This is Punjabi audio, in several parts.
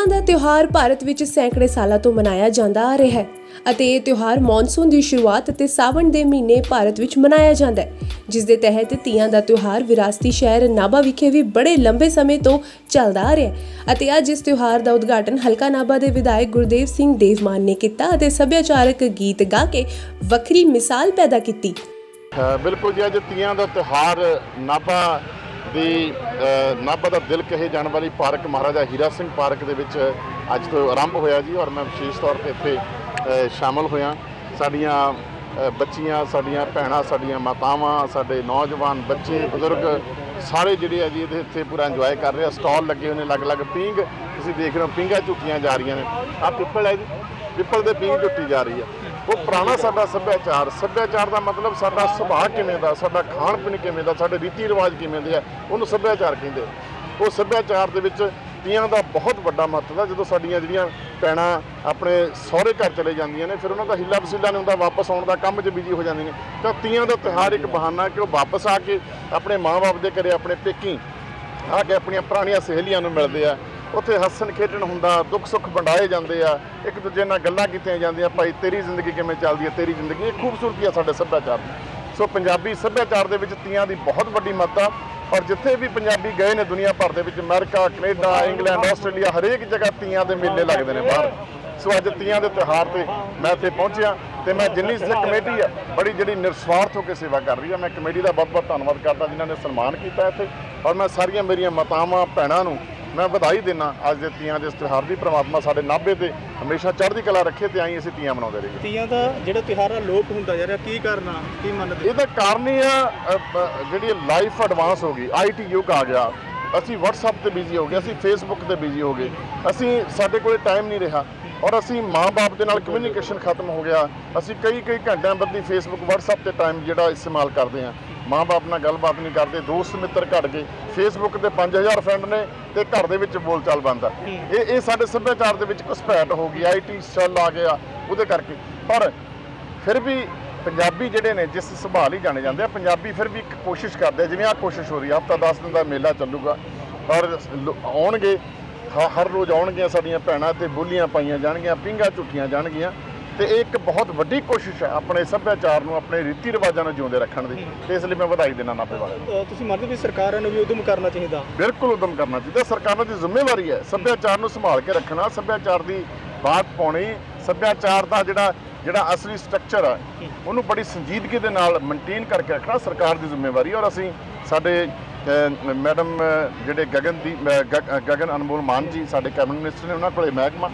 ਤੀਆਂ ਦਾ ਤਿਉਹਾਰ ਭਾਰਤ ਵਿੱਚ ਸੈਂਕੜੇ ਸਾਲਾਂ ਤੋਂ ਮਨਾਇਆ ਜਾਂਦਾ ਆ ਰਿਹਾ ਹੈ ਅਤੇ ਇਹ ਤਿਉਹਾਰ ਮੌਨਸੂਨ ਦੀ ਸ਼ੁਰੂਆਤ ਅਤੇ ਸਾਵਣ ਦੇ ਮਹੀਨੇ ਭਾਰਤ ਵਿੱਚ ਮਨਾਇਆ ਜਾਂਦਾ ਹੈ, ਜਿਸ ਦੇ ਤਹਿਤ ਤੀਆਂ ਦਾ ਤਿਉਹਾਰ ਵਿਰਾਸਤੀ ਸ਼ਹਿਰ ਨਾਭਾ ਵਿਖੇ ਵੀ ਬੜੇ ਲੰਬੇ ਸਮੇਂ ਤੋਂ ਚੱਲਦਾ ਆ ਰਿਹਾ ਹੈ ਅਤੇ ਅੱਜ ਇਸ ਤਿਉਹਾਰ ਦਾ ਉਦਘਾਟਨ ਹਲਕਾ ਨਾਭਾ ਦੇ ਵਿਧਾਇਕ ਗੁਰਦੇਵ ਸਿੰਘ ਦੇਵਮਾਨ ਨੇ ਕੀਤਾ ਅਤੇ ਸੱਭਿਆਚਾਰਕ ਗੀਤ ਗਾ ਕੇ ਵੱਖਰੀ ਮਿਸਾਲ ਪੈਦਾ ਕੀਤੀ। ਬਿਲਕੁਲ ਜੀ, ਅੱਜ ਤੀਆਂ ਦਾ ਤਿਉਹਾਰ ਨਾਭਾ ਦੀ ਨਾਭਾ ਦਾ ਦਿਲ ਕਹੇ ਜਾਣ ਵਾਲੀ ਪਾਰਕ ਮਹਾਰਾਜਾ ਹੀਰਾ ਸਿੰਘ ਪਾਰਕ ਦੇ ਵਿੱਚ ਅੱਜ ਤੋਂ ਆਰੰਭ ਹੋਇਆ ਜੀ ਔਰ ਮੈਂ ਵਿਸ਼ੇਸ਼ ਤੌਰ ਤੇ ਇੱਥੇ ਅ, ਸ਼ਾਮਲ ਹੋਇਆ। ਸਾਡੀਆਂ ਬੱਚੀਆਂ ਸਾਡੀਆਂ ਭੈਣਾਂ ਸਾਡੀਆਂ ਮਾਤਾਵਾਂ ਸਾਡੇ ਨੌਜਵਾਨ ਬੱਚੇ ਬਜ਼ੁਰਗ ਸਾਰੇ ਜਿਹੜੇ ਆ ਜੀ ਇਹਦੇ ਇੱਥੇ ਪੂਰਾ ਇੰਜੋਏ ਕਰ ਰਹੇ ਆ। ਸਟਾਲ ਲੱਗੇ ਹੋਏ ਨੇ ਅਲੱਗ-ਅਲੱਗ ਪੀਂਗ ਤੁਸੀਂ ਦੇਖ ਰਹੇ ਹੋ ਪੀਂਘਾਂ ਝੁੱਟੀਆਂ ਜਾ ਰਹੀਆਂ ਨੇ। ਆ ਪਿੱਪਲ ਹੈ ਜੀ। ਪਿੱਪਲ ਦੇ ਪੀਂਘ ਝੁੱਟੀ ਜਾ ਰਹੀ ਆ। ਉਹ ਪੁਰਾਣਾ ਸਾਡਾ ਸੱਭਿਆਚਾਰ ਸੱਭਿਆਚਾਰ ਦਾ ਮਤਲਬ ਸਾਡਾ ਸੁਭਾਅ ਕਿਵੇਂ ਦਾ, ਸਾਡਾ ਖਾਣ ਪੀਣ ਕਿਵੇਂ ਦਾ, ਸਾਡੇ ਰੀਤੀ ਰਿਵਾਜ ਕਿਵੇਂ ਦੇ ਆ, ਉਹਨੂੰ ਸੱਭਿਆਚਾਰ ਕਹਿੰਦੇ ਉਹ ਸੱਭਿਆਚਾਰ ਦੇ ਵਿੱਚ ਤੀਆਂ ਦਾ ਬਹੁਤ ਵੱਡਾ ਮਹੱਤਵ ਹੈ ਜਦੋਂ ਸਾਡੀਆਂ ਜਿਹੜੀਆਂ ਭੈਣਾਂ ਆਪਣੇ ਸਹੁਰੇ ਘਰ ਚਲੇ ਜਾਂਦੀਆਂ ਨੇ, ਫਿਰ ਉਹਨਾਂ ਦਾ ਹਿੱਲਾ ਵਸੀਲਾ ਨਹੀਂ ਹੁੰਦਾ, ਵਾਪਸ ਆਉਣ ਦਾ ਕੰਮ 'ਚ ਬਿਜ਼ੀ ਹੋ ਜਾਂਦੀਆਂ ਨੇ। ਤਾਂ ਤੀਆਂ ਦਾ ਤਿਉਹਾਰ ਇੱਕ ਬਹਾਨਾ ਕਿ ਉਹ ਵਾਪਸ ਆ ਕੇ ਆਪਣੇ ਮਾਂ-ਬਾਪ ਦੇ ਘਰੇ ਆਪਣੇ ਪੇਕੀ ਆ ਕੇ ਆਪਣੀਆਂ ਪੁਰਾਣੀਆਂ ਸਹੇਲੀਆਂ ਨੂੰ ਮਿਲਦੇ ਆ ਉੱਥੇ ਹੱਸਣ ਖੇਡਣ ਹੁੰਦਾ, ਦੁੱਖ ਸੁੱਖ ਵੰਡਾਏ ਜਾਂਦੇ ਆ, ਇੱਕ ਦੂਜੇ ਨਾਲ ਗੱਲਾਂ ਕੀਤੀਆਂ ਜਾਂਦੀਆਂ, ਭਾਈ ਤੇਰੀ ਜ਼ਿੰਦਗੀ ਕਿਵੇਂ ਚੱਲਦੀ ਹੈ, ਤੇਰੀ ਜ਼ਿੰਦਗੀ, ਇਹ ਖੂਬਸੂਰਤੀ ਆ ਸਾਡੇ ਸੱਭਿਆਚਾਰ ਦੀ। ਸੋ ਪੰਜਾਬੀ ਸੱਭਿਆਚਾਰ ਦੇ ਵਿੱਚ ਤੀਆਂ ਦੀ ਬਹੁਤ ਵੱਡੀ ਮਹੱਤਤਾ ਔਰ ਜਿੱਥੇ ਵੀ ਪੰਜਾਬੀ ਗਏ ਨੇ ਦੁਨੀਆ ਭਰ ਦੇ ਵਿੱਚ, ਅਮਰੀਕਾ, ਕੈਨੇਡਾ, ਇੰਗਲੈਂਡ, ਆਸਟ੍ਰੇਲੀਆ, ਹਰੇਕ ਜਗ੍ਹਾ ਤੀਆਂ ਦੇ ਮੇਲੇ ਲੱਗਦੇ ਨੇ ਬਾਹਰ। ਸੋ ਅੱਜ ਤੀਆਂ ਦੇ ਤਿਉਹਾਰ ਤੇ ਮੈਂ ਇੱਥੇ ਪਹੁੰਚਿਆ ਤੇ ਮੈਂ ਜਿੰਨੀ ਸੇ ਕਮੇਟੀ ਆ, ਬੜੀ ਜਿਹੜੀ ਨਿਰਸਵਾਰਥ ਹੋ ਕੇ ਸੇਵਾ ਕਰ ਰਹੀ ਆ, ਮੈਂ ਕਮੇਟੀ ਦਾ ਬਹੁਤ ਬਹੁਤ ਧੰਨਵਾਦ ਕਰਦਾ, ਜਿਨ੍ਹਾਂ ਨੇ ਸਨਮਾਨ ਕੀਤਾ ਇੱਥੇ। ਔਰ ਮੈਂ ਸਾਰੀਆਂ ਮੇਰੀਆਂ ਮਾਤਾਵਾਂ, ਭੈਣਾਂ ਨੂੰ ਮੈਂ ਵਧਾਈ ਦਿੰਦਾ ਅੱਜ ਦੇ ਤੀਆਂ ਦੇ ਇਸ ਤਿਉਹਾਰ ਦੀ ਪ੍ਰਮਾਤਮਾ ਸਾਡੇ ਨਾਭੇ ਤੇ ਹਮੇਸ਼ਾ ਚੜ੍ਹਦੀ ਕਲਾ ਰੱਖੇ ਤੇ ਆਈ ਅਸੀਂ ਤੀਆਂ ਮਨਾਉਂਦੇ ਰਹੀਏ। ਤੀਆਂ ਦਾ ਜਿਹੜਾ ਤਿਉਹਾਰ ਆ ਲੋਪ ਹੁੰਦਾ ਜਾ ਰਿਹਾ ਕੀ ਕਰਨਾ ਕੀ ਮੰਨਦੇ ਇਹਦਾ ਕਾਰਨ ਇਹ ਆ ਅ, ਜਿਹੜੀ ਲਾਈਫ ਐਡਵਾਂਸ ਹੋ ਗਈ ਆਈਟੀ ਯੁੱਗ ਆ ਗਿਆ। ਅਸੀਂ WhatsApp ਤੇ ਬਿਜ਼ੀ ਹੋ ਗਏ ਅਸੀਂ Facebook ਤੇ ਬਿਜ਼ੀ ਹੋ ਗਏ। ਅਸੀਂ ਸਾਡੇ ਕੋਲੇ ਟਾਈਮ ਨਹੀਂ ਰਿਹਾ ਔਰ ਅਸੀਂ ਮਾਂ-ਬਾਪ ਦੇ ਨਾਲ ਕਮਿਊਨੀਕੇਸ਼ਨ ਖਤਮ ਹੋ ਗਿਆ। ਅਸੀਂ ਕਈ ਕਈ ਘੰਟਿਆਂ ਬੱਧੀ Facebook WhatsApp ਤੇ ਟਾਈਮ ਜਿਹੜਾ ਇਸਤੇਮਾਲ ਕਰਦੇ ਆ ਮਾਂ-ਬਾਪ ਨਾਲ ਗੱਲਬਾਤ ਨਹੀਂ ਕਰਦੇ ਦੋਸਤ ਮਿੱਤਰ ਘਟ ਗਏ। Facebook ਤੇ 5000 ਫਰੈਂਡ ਨੇ ਤੇ ਘਰ ਦੇ ਵਿੱਚ ਬੋਲਚਾਲ ਬੰਦ ਆ। ਇਹ ਇਹ ਸਾਡੇ ਸੱਭਿਆਚਾਰ ਦੇ ਵਿੱਚ ਘੁਸਪੈਠ ਹੋ ਗਈ ਆਈਟੀ ਚੱਲ ਆ ਗਿਆ ਉਹਦੇ ਕਰਕੇ। ਪਰ ਫਿਰ ਵੀ ਪੰਜਾਬੀ ਜਿਹੜੇ ਨੇ ਜਿਸ ਸੁਭਾਅ ਲਈ ਜਾਣੇ ਜਾਂਦੇ ਆ ਪੰਜਾਬੀ ਫਿਰ ਵੀ ਇੱਕ ਕੋਸ਼ਿਸ਼ ਕਰਦੇ ਆ ਜਿਵੇਂ ਆ ਕੋਸ਼ਿਸ਼ ਹੋ ਰਹੀ ਆ ਹਫਤਾ 10 ਦਿਨ ਦਾ ਮੇਲਾ ਚੱਲੂਗਾ। ਔਰ ਆਉਣਗੇ ਹਰ ਰੋਜ਼ ਆਉਣਗੀਆਂ ਸਾਡੀਆਂ ਭੈਣਾਂ ਤੇ ਬੋਲੀਆਂ ਪਾਈਆਂ ਜਾਣਗੀਆਂ ਪਿੰਗਾ ਝੁੱਟੀਆਂ ਜਾਣਗੀਆਂ। ਤੇ ਇਹ ਇੱਕ ਬਹੁਤ ਵੱਡੀ ਕੋਸ਼ਿਸ਼ ਹੈ ਆਪਣੇ ਸੱਭਿਆਚਾਰ ਨੂੰ ਆਪਣੇ ਰੀਤੀ ਰਿਵਾਜਾਂ ਨੂੰ ਜਿਉਂਦੇ ਰੱਖਣ ਦੀ। ਤੇ ਇਸ ਲਈ ਮੈਂ ਵਧਾਈ ਦੇਣਾ ਨਾਭੇ ਵਾਲਿਆਂ ਨੂੰ। ਤੁਸੀਂ ਮੰਨਦੇ ਵੀ ਸਰਕਾਰਾਂ ਨੂੰ ਵੀ ਉਦਮ ਕਰਨਾ ਚਾਹੀਦਾ? ਬਿਲਕੁਲ ਉਦਮ ਕਰਨਾ ਚਾਹੀਦਾ। ਸਰਕਾਰਾਂ ਦੀ ਜ਼ਿੰਮੇਵਾਰੀ ਹੈ ਸੱਭਿਆਚਾਰ ਨੂੰ ਸੰਭਾਲ ਕੇ ਰੱਖਣਾ ਸੱਭਿਆਚਾਰ ਦੀ ਬਾਤ ਪਾਉਣੀ ਸੱਭਿਆਚਾਰ ਦਾ ਜਿਹੜਾ ਜਿਹੜਾ ਅਸਲੀ ਸਟਰਕਚਰ ਹੈ ਉਹਨੂੰ ਬੜੀ ਸੰਜੀਦਗੀ ਦੇ ਨਾਲ ਮੇਨਟੇਨ ਕਰਕੇ ਰੱਖਣਾ ਸਰਕਾਰ ਦੀ ਜ਼ਿੰਮੇਵਾਰੀ ਹੈ। ਔਰ ਅਸੀਂ ਸਾਡੇ ਮੈਡਮ ਜਿਹੜੇ ਗਗਨ ਦੀ ਗਗਨ ਅਨਮੋਲ ਮਾਨ ਜੀ ਸਾਡੇ ਕੈਬਨਿਟ ਮਿਨਿਸਟਰ ਨੇ ਉਹਨਾਂ ਕੋਲੇ ਮਹਿਕਮਾ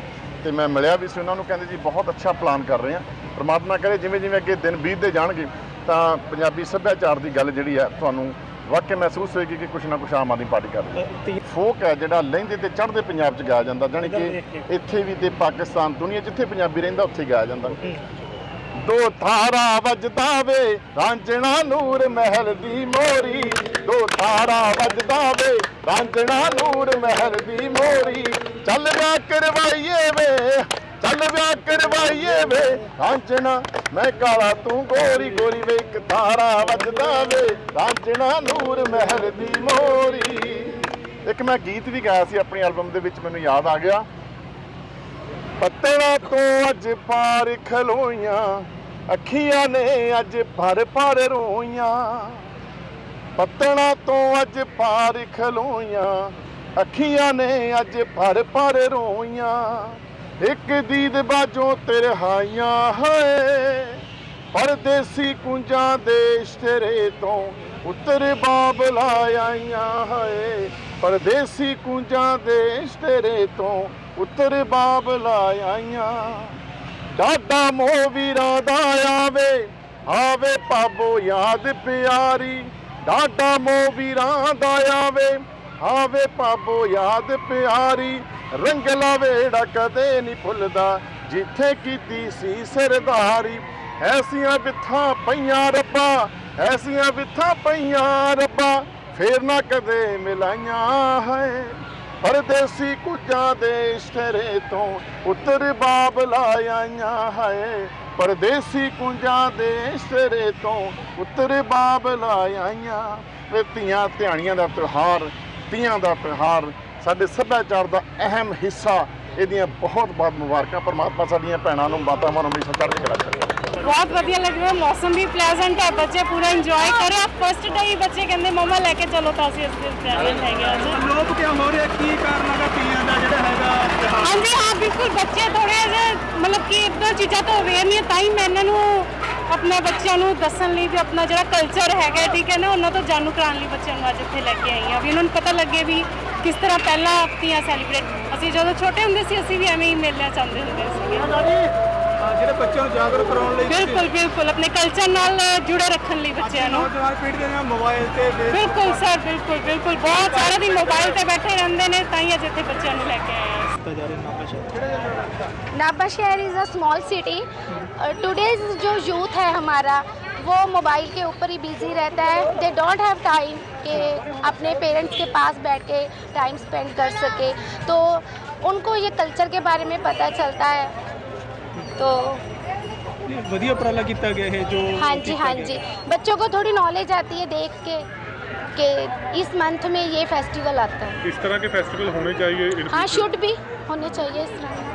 ਤੇ ਮੈਂ ਮਿਲਿਆ ਵੀ ਸੀ ਉਹਨਾਂ ਨੂੰ ਕਹਿੰਦੇ ਜੀ ਬਹੁਤ ਅੱਛਾ ਪਲਾਨ ਕਰ ਰਹੇ ਆ। ਪ੍ਰਮਾਤਮਾ ਕਰੇ ਜਿਵੇਂ ਜਿਵੇਂ ਅੱਗੇ ਦਿਨ ਬੀਤਦੇ ਜਾਣਗੇ ਤਾਂ ਪੰਜਾਬੀ ਸੱਭਿਆਚਾਰ ਦੀ ਗੱਲ ਜਿਹੜੀ ਹੈ ਤੁਹਾਨੂੰ ਵਾਕਿਆ ਮਹਿਸੂਸ ਹੋਏਗੀ ਕਿ ਕੁਛ ਨਾ ਕੁਛ ਆਮ ਆਦਮੀ ਪਾਰਟੀ ਕਰ ਰਹੀ ਹੈ। ਫੋਕ ਹੈ ਜਿਹੜਾ ਲਹਿੰਦੇ ਤੇ ਚੜ੍ਹਦੇ ਪੰਜਾਬ 'ਚ ਗਾਇਆ ਜਾਂਦਾ ਜਾਣੀ ਕਿ ਇੱਥੇ ਵੀ ਤੇ ਪਾਕਿਸਤਾਨ ਦੁਨੀਆ ਜਿੱਥੇ ਪੰਜਾਬੀ ਰਹਿੰਦਾ ਉੱਥੇ ਗਾਇਆ ਜਾਂਦਾ। ਦੋ ਥਾਰਾ ਵੱਜਦਾ ਵੇ ਰਾਂਝਣਾ ਨੂਰ ਮਹਿਲ ਦੀ ਮੋਰੀ। ਦੋ ਥਾਰਾ ਵੱਜਦਾ ਵੇ ਰਾਂਝਣਾ ਨੂਰ ਮਹਿਲ ਦੀ ਮੋਰੀ। ਚੱਲ ਵਿਆਹ ਕਰਵਾਈਏ ਵੇ, ਚੱਲ ਵਿਆਹ ਕਰਵਾਈਏ ਵੇ। ਰਾਂਝਣਾ, ਮੈਂ ਕਾਲਾ ਤੂੰ ਗੋਰੀ ਗੋਰੀ ਵੇ, ਇੱਕ ਥਾਰਾ ਵੱਜਦਾ ਵੇ। ਰਾਂਝਣਾ ਨੂਰ ਮਹਿਲ ਦੀ ਮੋਰੀ। ਇੱਕ ਮੈਂ ਗੀਤ ਵੀ ਗਾਇਆ ਸੀ ਆਪਣੀ ਐਲਬਮ ਦੇ ਵਿੱਚ, ਮੈਨੂੰ ਯਾਦ ਆ ਗਿਆ। ਪੱਤਣਾ ਤੋਂ ਅੱਜ ਪਾਰ ਖਲੋਈਆਂ, ਅੱਖੀਆਂ ਨੇ ਅੱਜ ਭਰ ਭਰ ਰੋਈਆਂ। ਪੱਤਣਾ ਤੋਂ ਅੱਜ ਪਾਰ ਖਲੋਈਆਂ ਅੱਖੀਆਂ ਨੇ ਅੱਜ ਭਰ ਭਰ ਰੋਈਆਂ। ਇੱਕ ਦੀਦ ਬਾਜੋਂ ਤੇਰੇ ਹਾਈਆਂ ਹੈ ਪਰਦੇਸੀ ਕੁੰਜਾਂ ਦੇਸ਼ ਤੇਰੇ ਤੋਂ ਉੱਤਰ ਬਾਬਲਾ ਆਈਆਂ ਹੈ ਪਰਦੇਸੀ ਕੁੰਜਾਂ ਦੇਸ਼ ਤੇਰੇ ਤੋਂ ਉੱਤਰ ਬਾਬਲਾ ਆਈਆਂ। ਡਾਡਾ ਮੋ ਵੀਰਾਂ ਦਾ ਆਵੇ ਆਵੇ ਪਾਬੋ ਯਾਦ ਪਿਆਰੀ। ਡਾਡਾ ਮੋ ਵੀਰਾਂ ਦਾ ਆਵੇ ਹਾਵੇ ਪਾਬੋ ਯਾਦ ਪਿਆਰੀ ਰੰਗਲਾ ਵੇੜਾ ਕਦੇ ਨਹੀਂ ਭੁੱਲਦਾ, ਜਿੱਥੇ ਕੀਤੀ ਸੀ ਸਰਦਾਰੀ। ਐਸੀਆਂ ਵਿਥਾਂ ਪਈਆਂ ਰੱਬਾ, ਐਸੀਆਂ ਵਿਥਾਂ ਪਈਆਂ ਰੱਬਾ, ਫੇਰ ਨਾ ਕਦੇ ਮਿਲਾਈਆਂ ਹੈ ਪਰਦੇਸੀ ਕੁਝਾਂ ਦੇ ਤੇਰੇ ਤੋਂ ਉੱਤਰ ਬਾਬ ਆਈਆਂ ਹੈ ਪਰਦੇਸੀ ਕੁੰਜਾਂ ਦੇ ਸਿਰੇ ਤੋਂ ਉੱਤਰ ਬਾਬਲਾ ਆਈਆਂ ਵੇ ਧੀਆਂ ਧਿਆਣੀਆਂ ਦਾ ਤਿਉਹਾਰ ਤੀਆਂ ਦਾ ਤਿਉਹਾਰ ਸਾਡੇ ਸੱਭਿਆਚਾਰ ਦਾ ਅਹਿਮ ਹਿੱਸਾ ਇਹਦੀਆਂ ਬਹੁਤ ਬਹੁਤ ਮੁਬਾਰਕਾਂ। ਪਰਮਾਤਮਾ ਸਾਡੀਆਂ ਭੈਣਾਂ ਨੂੰ ਮਾਤਾਵਾਂ ਨੂੰ ਹਮੇਸ਼ਾ ਚੜ੍ਹਦੀ ਕਲਾ ਕਰੇ ਬਹੁਤ ਵਧੀਆ ਲੱਗ ਰਿਹਾ ਮੌਸਮ ਵੀ ਪਲੇਜ਼ੈਂਟ ਹੈ ਬੱਚੇ ਪੂਰਾ ਇੰਜੋਏ ਕਰ। ਰਹੇ ਆ ਫਸਟ ਡੇ ਹੀ ਬੱਚੇ ਕਹਿੰਦੇ ਮਮਾ ਲੈ ਕੇ ਚਲੋ ਤਾਂ ਅਸੀਂ ਇਸ ਦਿਨ ਪਲੇਜ਼ੈਂਟ ਹੈਗੇ ਅੱਜ ਲੋਕ ਕਿਉਂ ਹੋ ਰਿਹਾ ਕੀ ਕਾਰਨ ਹੈਗਾ ਤੀਆਂ ਦਾ ਜਿਹੜਾ ਹੈਗਾ ਹਾਂਜੀ ਹਾਂ ਬਿਲਕੁਲ ਬੱਚੇ ਥੋੜੇ ਜਿਹੇ ਮਤਲਬ ਕਿ ਇਦਾਂ ਚੀਜ਼ਾਂ ਤੋਂ ਅਵੇਅਰ ਨਹੀਂ ਤਾਂ ਹੀ ਮੈਂ ਇਹਨਾਂ ਨੂੰ ਆਪਣੇ ਬੱਚਿਆਂ ਨੂੰ ਦੱਸਣ ਲਈ ਵੀ ਆਪਣਾ ਜਿਹੜਾ ਕਲਚਰ ਹੈਗਾ ਠੀਕ ਹੈ ਨਾ ਉਹਨਾਂ ਤੋਂ ਜਾਣੂ ਕਰਾਉਣ ਲਈ ਬੱਚਿਆਂ ਨੂੰ ਅੱਜ ਇੱਥੇ ਲੈ ਕੇ ਆਈ ਹਾਂ। ਵੀ ਉਹਨਾਂ ਨੂੰ ਪਤਾ ਲੱਗੇ ਵੀ ਕਿਸ ਤਰ੍ਹਾਂ ਪਹਿਲਾਂ ਤੀਆਂ ਸੈਲੀਬ੍ਰੇਟ ਅਸੀਂ ਜਦੋਂ ਛੋਟੇ ਹੁੰਦੇ ਸੀ ਅਸੀਂ ਵੀ ਐਵੇਂ ਹੀ ਮੇਲਿਆਂ ਚਾਹੁੰਦੇ ਹੁੰਦੇ ਸੀਗੇ। ਜਿਹੜੇ ਬੱਚਿਆਂ ਨੂੰ ਜਾਗਰੂਕ ਕਰਾਉਣ ਲਈ ਬਿਲਕੁਲ ਬਿਲਕੁਲ ਆਪਣੇ ਕਲਚਰ ਨਾਲ ਜੁੜੇ ਰੱਖਣ ਲਈ ਬੱਚਿਆਂ ਨੂੰ। ਨੌਜਵਾਨ ਪੀੜ੍ਹੀ ਦੇ ਨਾਲ ਮੋਬਾਈਲ ਤੇ ਬਿਲਕੁਲ ਸਰ ਬਿਲਕੁਲ ਬਿਲਕੁਲ। ਬਹੁਤ ਸਾਰਾ ਦਿਨ ਮੋਬਾਈਲ ਤੇ ਬੈਠੇ ਰਹਿੰਦੇ ਨੇ ਤਾਂ ਹੀ ਅੱਜ ਇੱਥੇ ਬੱਚਿਆਂ ਨੂੰ ਲੈ ਕੇ ਆਏ ਹਾਂ ਕੀਤਾ ਜਾ ਰਿਹਾ ਨਾਪਾ ਸ਼ਹਿਰ नाबा शहर is a small city today's जो यूथ है हमारा वो मोबाइल के ऊपर ही बिजी रहता है दे डोंट हैव टाइम कि अपने पेरेंट्स के पास बैठ के टाइम स्पेंड कर सके तो उनको ये कल्चर के बारे में पता चलता है तो ਨਹੀਂ, ਵਧੀਆ ਉਪਰਾਲਾ ਕੀਤਾ ਗਿਆ ਇਹ ਜੋ हाँ जी ਕੀਤਾ हाँ ਗਿਆ। जी बच्चों को थोड़ी नॉलेज आती है देख के कि इस मंथ में ये फेस्टिवल आता है इस तरह के फेस्टिवल होने चाहिए इन हाँ future। शुड भी होने चाहिए इस तरह